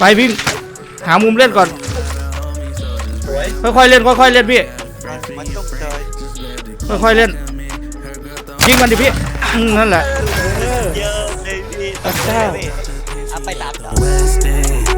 ไปพี่หามุมเล่นก่อนค่อยๆเล่นค่อยๆเล่นพี่ค่อยๆเล่นยิงมันดิพี่นั่นแหละเอ่จ้าไปตับเหรอ